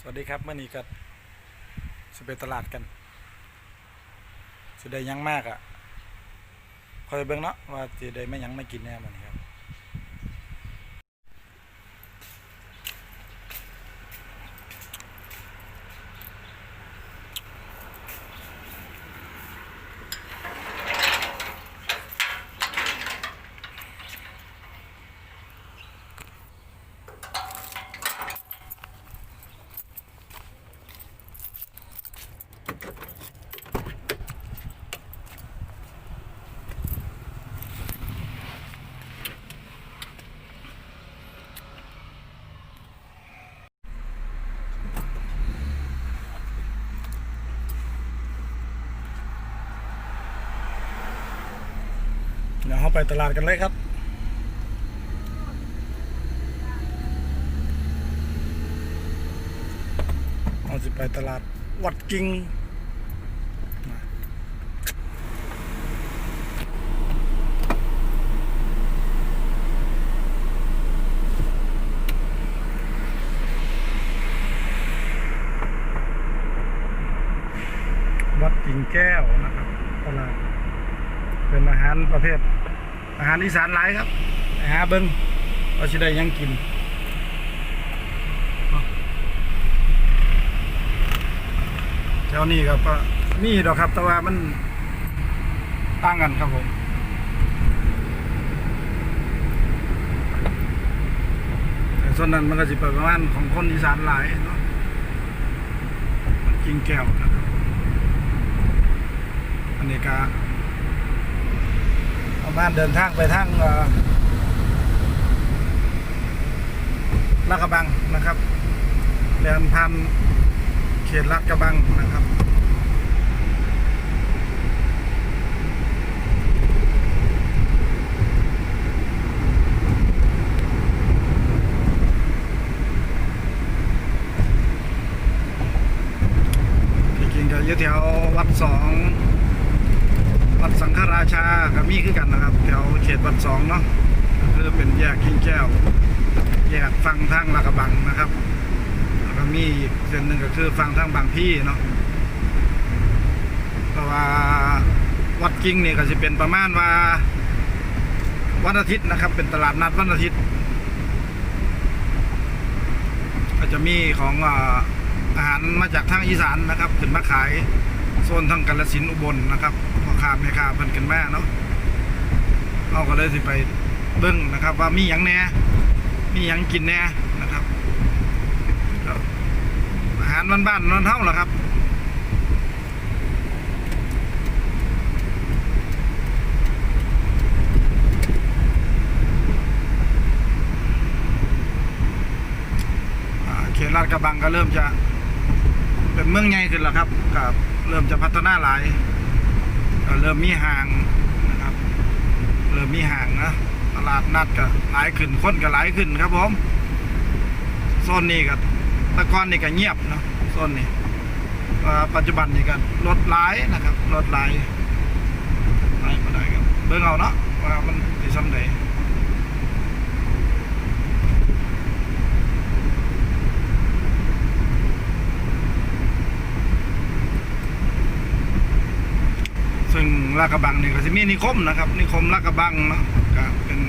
สวัสดีครับเมื่อนี้ก็สไปตลาดกันสิได้ยังมากอะ่ะคอยเบิ่งเนาะว่าสิได้ไม่ยังไม่กินแน่มื้อนี้ เดี๋ยวเราไปตลาดกันเลยครับเราจะไปตลาดวัดกิงวัดกิ่งแก้วนะครับตลาดเป็นอาหารประเภท หารอีสานหลายครับไปหาเบิ้งว่าสิได้ยังกินแถวนี้ครับมีดอกครับ แต่ว่ามันต่างกันครับผมแต่ส่วนนั้นมันก็จะเป็นประมาณของคนอีสานหลายเนาะกินแก้วครับอันนี้ก็ ประมาณเดินทางไปทางลาดกระบังนะครับเดินผ่านเขตลาดกระบังนะครับ ที่จริงก็อยู่แถววัดสอง วัดสังฆราชากับมีคือกันนะครับ แถวเขตวัด สองเนาะก็คือเป็นแยกกิ่งแก้ว แยกฟังทางลากระบังนะครับแล้วก็มีอีกเส้นหนึ่งก็คือฟังทางบางพี่เนาะเพราะว่าวัดกิ่งนี่ก็จะเป็นประมาณว่าวันอาทิตย์นะครับ เป็นตลาดนัดวันอาทิตย์ก็จะมีของอาหารมาจากทางอีสานนะครับ ขึ้นมาขายโซนทางกาลสินอุบลนะครับพ่อค้าแม่ค้าเพิ่นกันแม่เนาะ เอาก็เลยสิไปเบิ้งนะครับ ว่ามีหยังแหน่มีหยังกินแหน่นะครับอาหารบ้านๆนอนเท่าเหรอครับเขตลาดกระบังก็เริ่มจะเป็นเมืองใหญ่ขึ้นแล้วครับกับเริ่มจะพัฒนาหลายก็เริ่มมีห่าง เริ่มมีห่างนะตลาดนัดก็หลายขึ้นคนก็หลายขึ้นครับผมโซนนี้ก็ตะกอนนี่ก็เงียบเนาะโซนนี้อ่ปัจจุบันนี่ก็รถหลายนะครับรถหลายหลายก็ได้ครับเบิ่งเอาเนาะว่ามันสิซ้ำใด ซึ่งลาดกระบังนี่ก็จะมีนิคมนะครับ นิคมลาดกระบังเนาะก็เป็น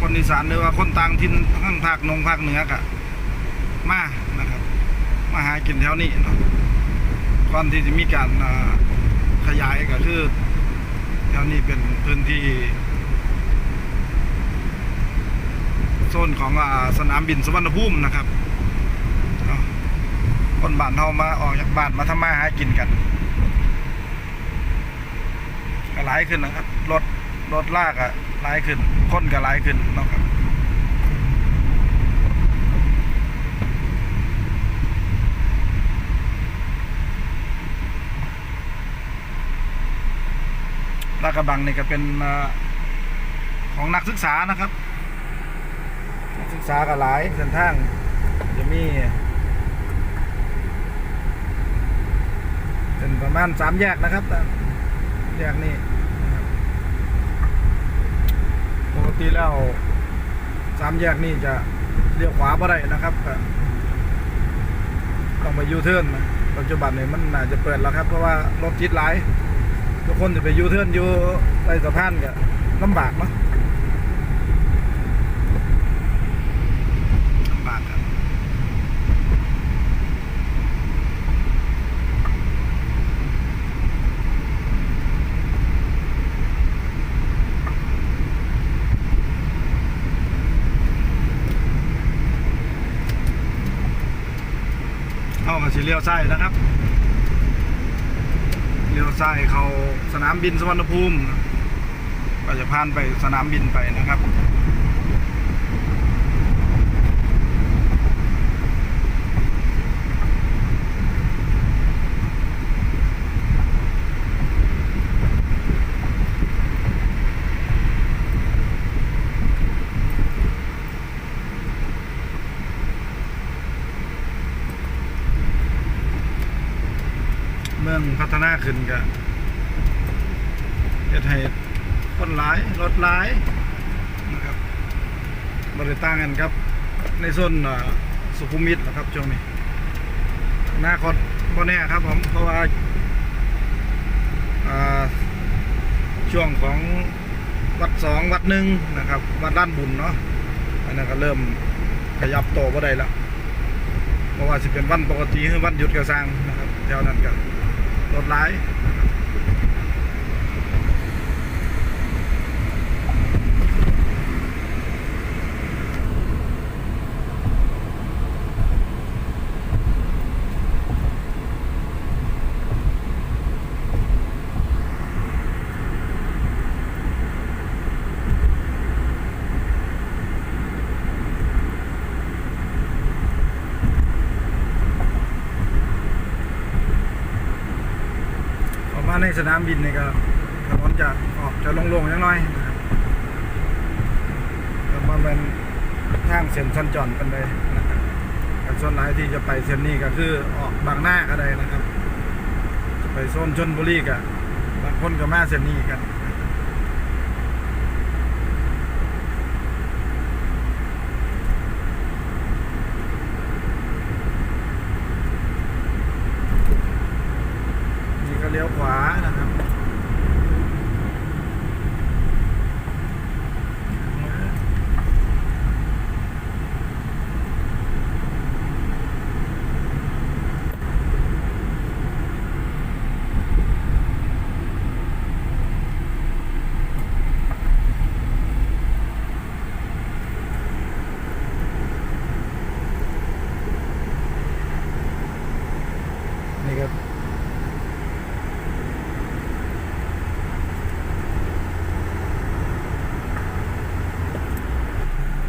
คนอีสานหรือว่าคนต่างถิ่นทั้งภาคนงภาคเหนือก็มานะครับ มาหากินแถวนี้เนาะก่อนที่จะมีการขยายก็คือแถวนี้เป็นพื้นที่โซนของอสนามบินสุวรรณภูมินะครับคนบ้านเฮามาออกจากบ้านมาทำมาหากินกัน หลายขึ้นนะครับ รถรถลากอะหลายขึ้น คนก็หลายขึ้นนะครับลาดกระบังนี่ก็เป็นของนักศึกษานะครับ นักศึกษาก็หลายเส้นทางจะมีเป็นประมาณสามแยกนะครับ แยกนี่ปกติแล้วสามแยกนี่จะเลี้ยวขวาบ่ได้นะครับต้องไปยูเทิร์นปัจจุบันเนี่ยมันน่าจะเปิดแล้วครับ เพราะว่ารถติดหลายทุกคนจะไปยูเทิร์นอยู่ใต้สะพานก็ลำบากเนาะลำบากครับเอากับสิเลี้ยวซ้ายนะครับเลี้ยวซ้ายเขาสนามบินสุวรรณภูมิก็จะผ่านไปสนามบินไปนะครับ มืองพัฒนาขึ้นก็เฮ็ดให้คนหลายรถหลายนะครับบริต่างกันครับ ในโซนสุขุมวิทนะครับช่วงนี้อนาคตบ่แน่ครับผมเพราะว่าช่วงของวัดสองวัดหนึ่งนะครับ วัดด้านบุญเนาะอันนั้นก็เริ่มขยับโตบ่ได้แล้วเพราะว่าสิเป็นวันปกติหรือวันหยุดก็สร้างนะครับแถวนั้นก็ รถไล่ มาในสนามบินนี่ก็ถนนจะออกจะโล่งๆยังน้อยนะครับแต่ว่าเป็นทางเส้นสัญจรกันเลยนะครับส่วนหลายที่จะไปเส้นนี้ก็คือออกบางหน้าก็ได้นะครับ จะไปโซนชนบุรีก็บางคนก็มาเส้นนี้กันก็เลี้ ยวขวานะครับ นี่ก็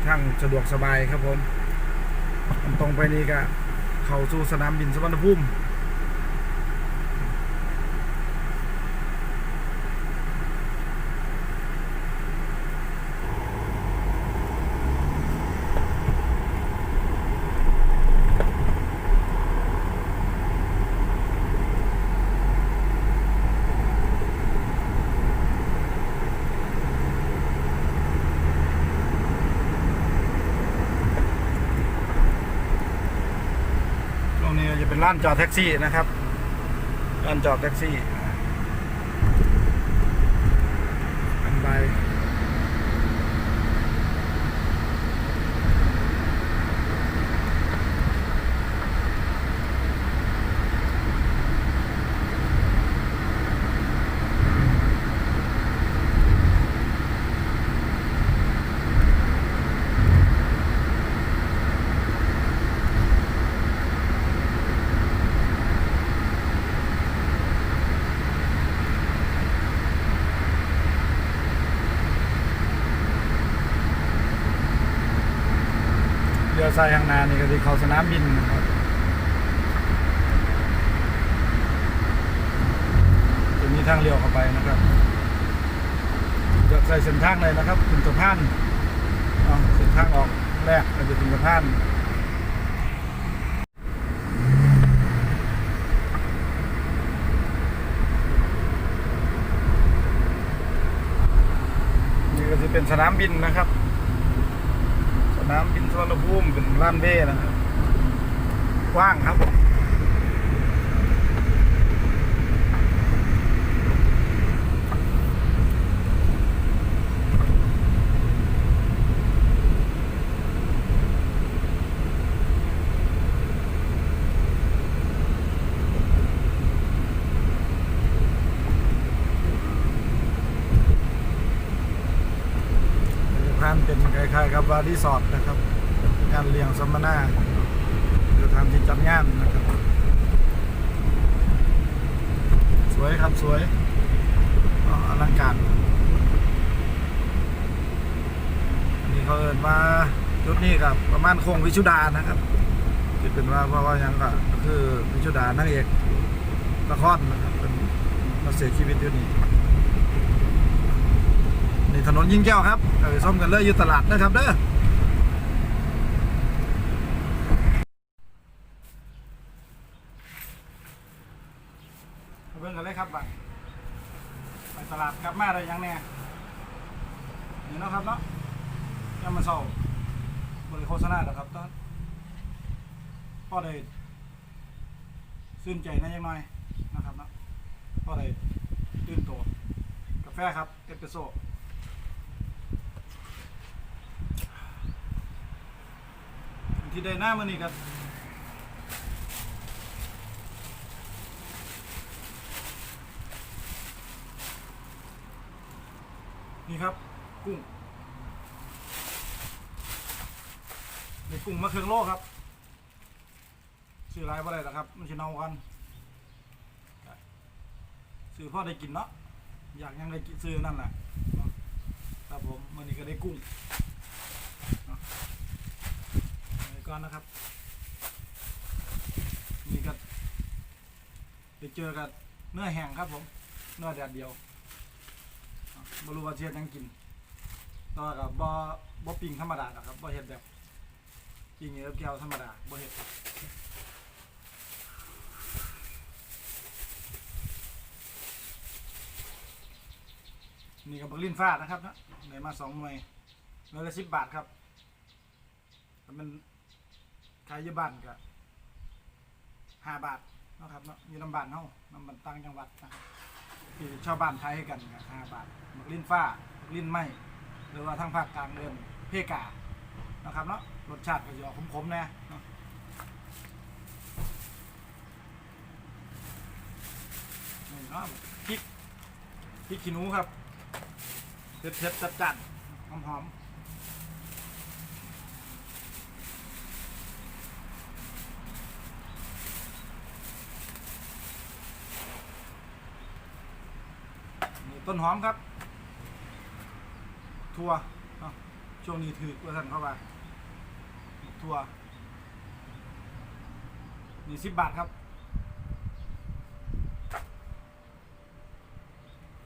ทางสะดวกสบายครับผม ตรงไปนี้ก็เข้าสู่สนามบินสุวรรณภูมิ เป็นร้านจอดแท็กซี่นะครับร้านจอดแท็กซี่อันใบ เรือทรายข้างหน้านี่ก็ที่เขาสนามบินครับจะมีทางเลี้ยวเข้าไปนะครับเลือกใส่เส้นทางเลยนะครับถึงสะพานเอาเส้นทางออกแรกก็จะถึงสะพานนี่ก็จะเป็นสนามบินนะครับ สุวรรณภูมิเป็นร้านเบ้นะครับกว้างครับผมท่นเป็นคล้ายๆครับว่ารีสอร์ทนะครับ งานเลี้ยงสัมมนาสถานที่จัดงานนะครับ สวยครับสวยออลังการอันนี้เขาเอินว่าจุดนี้กับประมาณโค้งวิชุดานะครับที่เป็นว่าเพราะว่ายังก็คือวิชุดานางเอกละครนะครับเป็นมาเสียชีวิตอยู่นี่นี่ถนนยิ่งแก้วครับไปส้มกันเลยอยู่ตลาดนะครับเด้อเบิ่งกันเลยครับบัดไปตลาดกลับ มาได้ยังแน่นี่เนาะครับเนาะยังมาเศร้าบริโฆษณาแล้วครับตอนพ่อได้ซื่นใจนะยังน้อยนะครับเนาะพ่อได้ตื่นตัวกาแฟครับเอสเปรสโซ่ที่ได้หน้ามันนี่ครับ นี่ครับ กุ้งนี่กุ้งมะเขือโลครับซื้อไรบ่ได้หรอครับมันจะเน่ากันซื้อพ่อได้กินเนาะอยากยังได้กินซื้อนั่นแหละครับผมมื่อนี้ก็ได้กุ้งนาะไปก่อนนะครับนี่ก็ไปเจอกับเนื้อแห้งครับผมเนื้อแดดเดียว บรู้ว่าเชียดหยังกินแตว่ากับบ่บ่ปิ้งธรรมดาหรอกครับบ่เฮ็ดแบบปิ้งเอฟแก้วธรรมดาบ่เฮ็ดครับนี่กับบักลินฟ้านะครับนะได้มาสองหน่วยหน่วยละสิบบาทครับแต่มันขายอยู่บ้านก็ห้าบาทเนาะครับเนาะอยู่น้ำบ้านเฮาน้ำบ้านต่างจังหวัดนะครับ ที่ชาวบ้านไทยให้กันกับห้าบาทมักลิ้นฟ้ามักลิ้นไหมหรือว่าทางภาคกลางเดินเพกานะครับเนาะรสชาติก็จะออกขมๆแน่เนาะนี่เนาะพริกพริกขี้หนูครับเผ็ดๆจัดจัดหอมหอมๆ ต้นหอมครับทั่วช่วงนี้ถือว่าท่านเข้ามาทั่วนี่สิบบาทครับ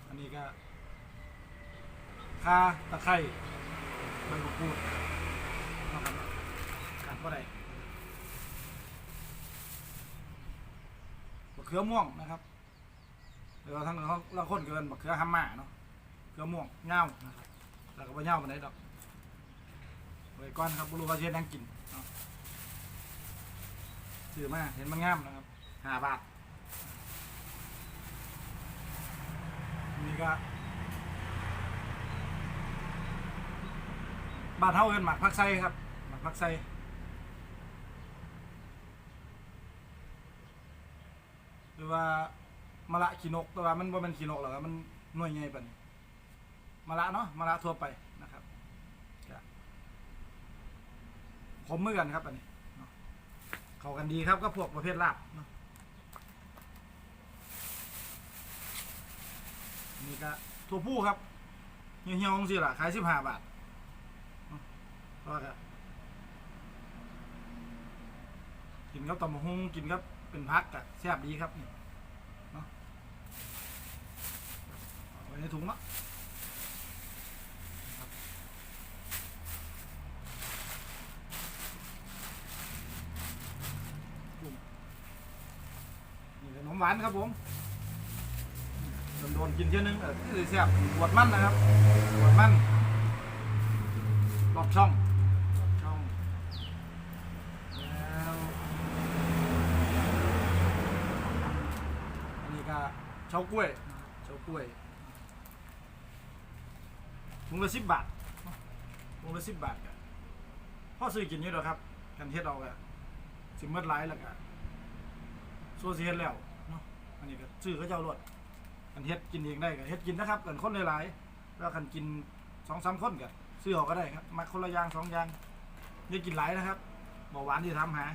อันนี้ก็คาตะไคร้ใบมะกรูดนะครับกัดก็ได้มะเขือม่วงนะครับ เดี๋ยวทั้งเราเราคนเกินมะเขือฮัมม่าเนาะเขือม่วงเง่านะครับแล้วก็บ่เง่ามันได้ดอกไว้ก่อนครับบุรุษว่าเชียนยังกินเนาะซื้อมาเห็นมันงามนะครับห้าบาทนี่ก็บ้านเฮาเอิ้นหมักผักไส้ครับหมักผักไส้หรือว่า มะละขีนกแต่ว่ามันบ่แม่นขีนกหรอกครับมันหน่วยใหญ่ปานมะละเนาะมะละทั่วไปนะครับขมมือกันครับอันนี้เข้ากันดีครับก็พวกประเภทลาบเนาะนี่ก็ถั่วผู้ครับเหี่ยวๆจังซี่ล่ะขาย15บห้าบาทก็จะกินกับตำบักหุ่งกินกับเป็นพักกะแซ่บดีครับนี่เนาะเอาไว้ ในถุงเนาะนี่ขนมหวานครับผม โดนๆกินเท่านึงเออคือแซ่บปวดมั่นนะครับปวดมั่นรอบช่องช่อง แล้วอันนี้ก็เฉากล้วยนะครับเฉากล้วย ถุงละสิบบาทถุงละสิบบาทกันพ่อซื้อกินเยอะหรอครับกันเฮ็ดเอาอะสิเมื่อไรแล้วก็โซเซียแล้วเนาะอันนี้ก็ซื้อเขาเจ้ารวดกันเฮ็ดกินเองได้ก็เฮ็ดกินนะครับกันคนหลายๆแล้วกันกินสองสามคนกันซื้อออกก็ได้ครับมาคนละอย่างสองอย่างอย่ากินหลายนะครับเบาหวานที่ทำหา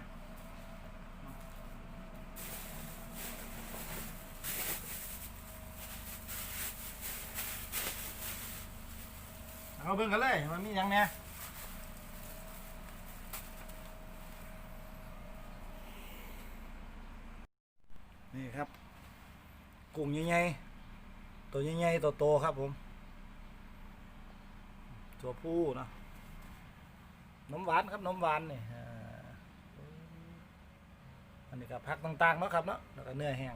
เอาเบิ่งกันเลยมันมีหยังเนี่ยนี่ครับ กุ้งใหญ่ๆตัวใหญ่ๆโตครับผม ตัวผู้นะนมหวานครับนมหวานนี่อ่าอันนี้ก็ผักต่างๆเนาะครับเนาะแล้วก็เนื้อแห้ง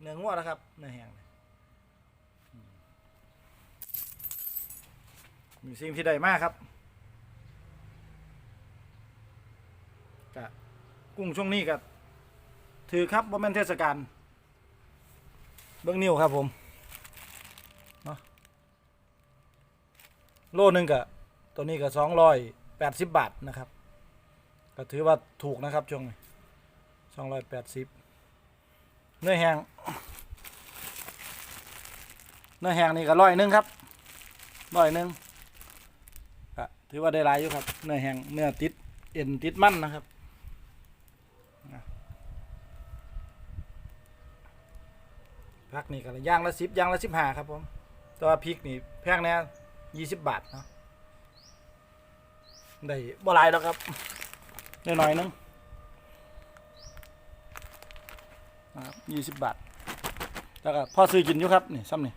เนื้องัวนะครับ เนื้อแห้งนี่อืม มีสิ่งที่ใดมากครับกะกุ้งช่วงนี้ก็ถือครับว่าแม่นเทศกาลเบื้องนิ้วครับผมเนาะโลนึงก็ตัวนี้ก็สองร้อยแปดสิบบาทนะครับ ก็ถือว่าถูกนะครับช่วงนี้สองร้อยแปดสิบเนื้อแห้งเนื้อแห้งนี่ก็ร้อยหนึงครับร้อยหนึง ถือว่าได้หลายอยู่ครับ เนื้อแห้งเนื้อติดเอ็นติดมั่นนะครับพักนี่ก็ย่างละสิบย่างละสิบห้าครับผมตัวพริกนี่แพงแน่ยี่สิบบาทเนาะได้บ่หลายแล้วครับได้หน่อยนึงนะครับยี่สิบบาทแล้วก็พอซื้อกินอยู่ครับนี่ซ้ำนี่